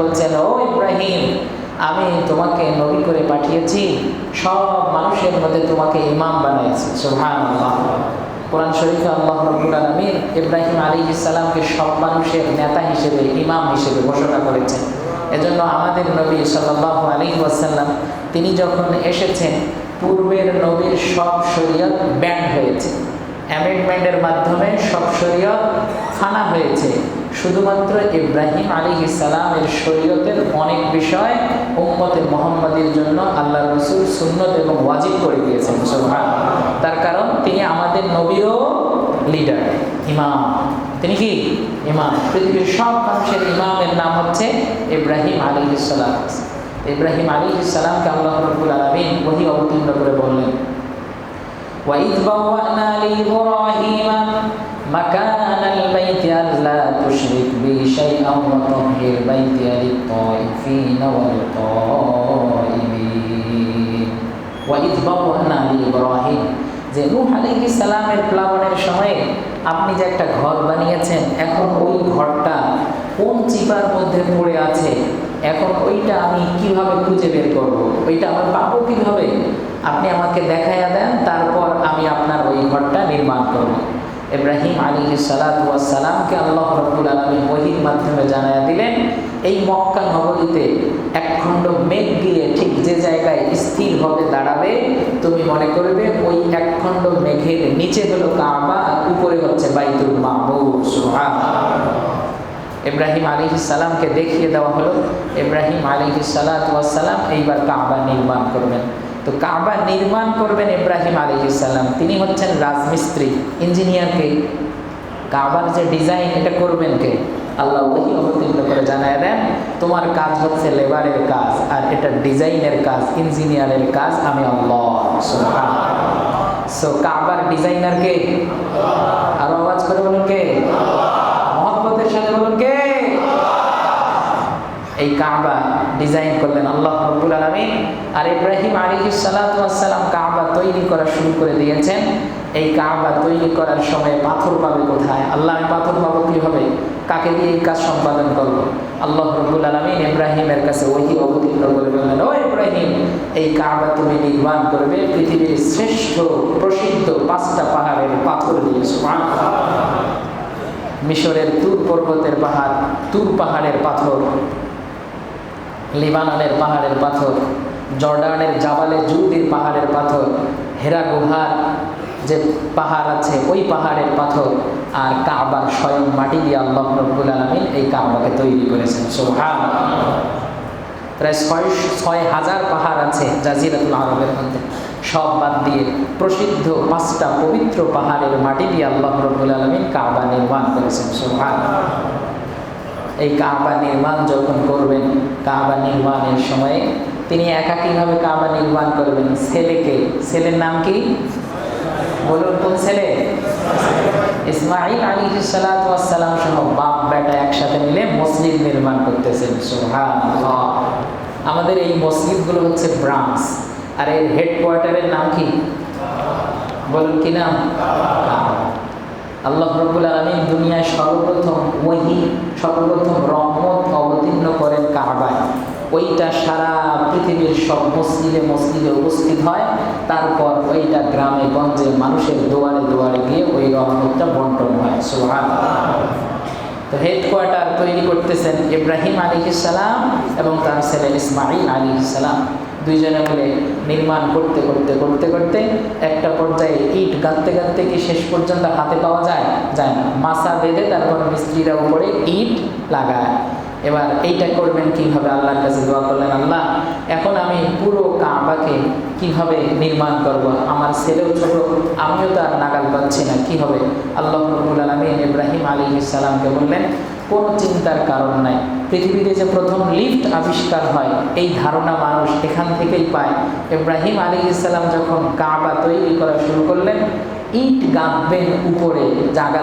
বলছেন, ও ইব্রাহিম, আমি তোমাকে নবী করে পাঠিয়েছি। সব মানুষের মধ্যে তোমাকে ইমাম বানিয়েছি। সুহান কোরআন শরীফে আল্লাহ রব্বুল আলমিন ইব্রাহিম আলী ইসালামকে সব মানুষের নেতা হিসেবে, ইমাম হিসেবে ঘোষণা করেছেন। এজন্য আমাদের নবী সাল্লাহ আলী ওয়াসাল্লাম, তিনি যখন এসেছেন, পূর্বের নবীর সব শরীয়ত ব্যান্ড হয়েছে। অ্যামেন্ডমেন্টের মাধ্যমে সব শরীয়ত ফানা হয়েছে। শুধুমাত্র ইব্রাহিম আলী ইসালামের শরীয়তের অনেক বিষয় উম্মতে মোহাম্মদের জন্য আল্লাহ রসুল সুন্নত এবং ওয়াজিব করে দিয়েছেন সুবহান তার কারণ তিনি আমাদের নবীও লিডার ইমাম তিনি কি ইমাম পৃথিবীর সব মানুষের ইমামের নাম হচ্ছে ইব্রাহিম আলী ইসালাম ইব্রাহিম আলী ইসালামকে আল্লাহ রব্বুল আলমিন ওহি অবতীর্ণ করে বললেন وإذ بوأنا لإبراهيم مكان البيت ألا تشرك بي شيئا وطهر بيتي للطائفين والقائمين وإذ بوأنا لإبراهيم যে নূহ আলাইহিস সালামের প্লাবনের সময়ে আপনি যে একটা ঘর বানিয়েছেন এখন ওই ঘরটা কোন চিপার মধ্যে পড়ে আছে এখন ওইটা আমি কিভাবে খুঁজে বের করব ওইটা আমার পাবো কিভাবে আপনি আমাকে দেখাইয়া দেন তারপর আমি আপনার ওই ঘরটা নির্মাণ করব ইব্রাহিম আলী সালাতামকে আল্লাহ রব্বুল আলমী বহির মাধ্যমে জানাইয়া দিলেন, এই মক্কা নগরীতে একখণ্ড মেঘ গিয়ে ঠিক যে জায়গায় স্থির হবে দাঁড়াবে, তুমি মনে করবে ওই একখণ্ড মেঘের নিচে হলো কাবা উপরে হচ্ছে বাইতুল মাহমুদ ইব্রাহিম আলী সালামকে দেখিয়ে দেওয়া হলো, ইব্রাহিম আলী সালাতাম এইবার কাবা নির্মাণ করবেন। তো কাবা নির্মাণ করবেন ইব্রাহিম আলী সালাম। তিনি হচ্ছেন রাজমিস্ত্রি ইঞ্জিনিয়ারকে কাবার যে ডিজাইন, এটা করবেন কে? আল্লাহ ওহি অবতীর্ণ করে জানায় দেন, তোমার কাজ হচ্ছে লেবারের কাজ, আর এটা ডিজাইনের কাজ, ইঞ্জিনিয়ারের কাজ, আমি আল্লাহ সো কাবার ডিজাইনার কে? আরও আওয়াজ করে বলুন কে? মহব্বতের সাথে বলুন কে? এই কাবা ডিজাইন আর ইব্রাহিম আলী সালাতাম কাবা তৈরি করা শুরু করে দিয়েছেন। এই কাবা তৈরি করার সময় পাথর পাবে কোথায়? আল্লাহ পাথর পাবো কীভাবে? কাকে দিয়ে এই কাজ সম্পাদন করব? আল্লাহ রব্বুল আলমিন ইব্রাহিমের কাছে ওই অবতীর্ণ করে বললেন, ও ইব্রাহিম, এই কাবা তুমি নির্মাণ করবে। পৃথিবীর শ্রেষ্ঠ, প্রসিদ্ধ পাঁচটা পাহাড়ের পাথর দিয়ে মিশরের তুর পর্বতের পাহাড়, তুর পাহাড়ের পাথর, লিবাননের পাহাড়ের পাথর জর্ডানের জাবালে জুদির পাহাড়ের পাথর, হেরা গুহার যে পাহাড় আছে, ওই পাহাড়ের পাথর আর কাবার স্বয়ং মাটি দিয়ে আল্লাহ রব্বুল আলমিন এই কাবাকে তৈরি করেছেন। সোহান প্রায় ছয় ছয় হাজার পাহাড় আছে জাজিরাতুল আরবের মধ্যে। সব বাদ দিয়ে প্রসিদ্ধ পাঁচটা পবিত্র পাহাড়ের মাটি দিয়ে আল্লাহ রব্বুল আলমিন কাবা নির্মাণ করেছেন। সোহান এই কাবা নির্মাণ যখন করবেন, কাবা নির্মাণের সময়ে তিনি একাকীভাবে কাবা নির্মাণ করবেন। ছেলেকে, ছেলের নাম কি? বলুন, কোন ছেলে? ইসমাইল আলী সালাতাম সহ বাপ, বেটা একসাথে মিলে মসজিদ নির্মাণ করতেছেন। আমাদের এই মসজিদগুলো হচ্ছে ব্রাঞ্চ। আর এর হেডকোয়ার্টারের নাম কি? বলুন, কি নাম? আল্লাহ রব্বুল আলমী দুনিয়ায় সর্বপ্রথম ওহি, সর্বপ্রথম রহমত অবতীর্ণ করেন কাবায়। ওইটা সারা পৃথিবীর সব মসজিদে মসজিদে উপস্থিত হয়। তারপর ওইটা গ্রামে, গঞ্জে মানুষের দুয়ারে দুয়ারে গিয়ে ওই রহমতটা বন্টন হয়। সোহান তো হেডকোয়ার্টার তৈরি করতেছেন ইব্রাহিম আলী সালাম এবং তার ছেলে ইসমাইল আলী সালাম। দুইজনে মিলে নির্মাণ করতে করতে করতে করতে একটা পর্যায়ে ইট গাঁথতে গাঁথতে কি শেষ পর্যন্ত হাতে পাওয়া যায়? যায় না। মাসা বেঁধে তারপর মিস্ত্রিরা উপরে ইট লাগায়। এবার এইটা করবেন কীভাবে? আল্লাহর কাছে দোয়া করলেন, আল্লাহ, এখন আমি পুরো কাবাকে কীভাবে নির্মাণ করব? আমার ছেলেও ছোট, আমিও তো আর নাগাল পাচ্ছি না, কি হবে? আল্লাহ রবুল আলমিন ইব্রাহিম আলী ইসালামকে বললেন, কোনো চিন্তার কারণ নাই। পৃথিবীতে যে প্রথম লিফট আবিষ্কার হয়, এই ধারণা মানুষ এখান থেকেই পায়। ইব্রাহিম আলী ইসলাম যখন কাবা তৈরি করা শুরু করলেন, ইট গাঁথবেন উপরে জাগা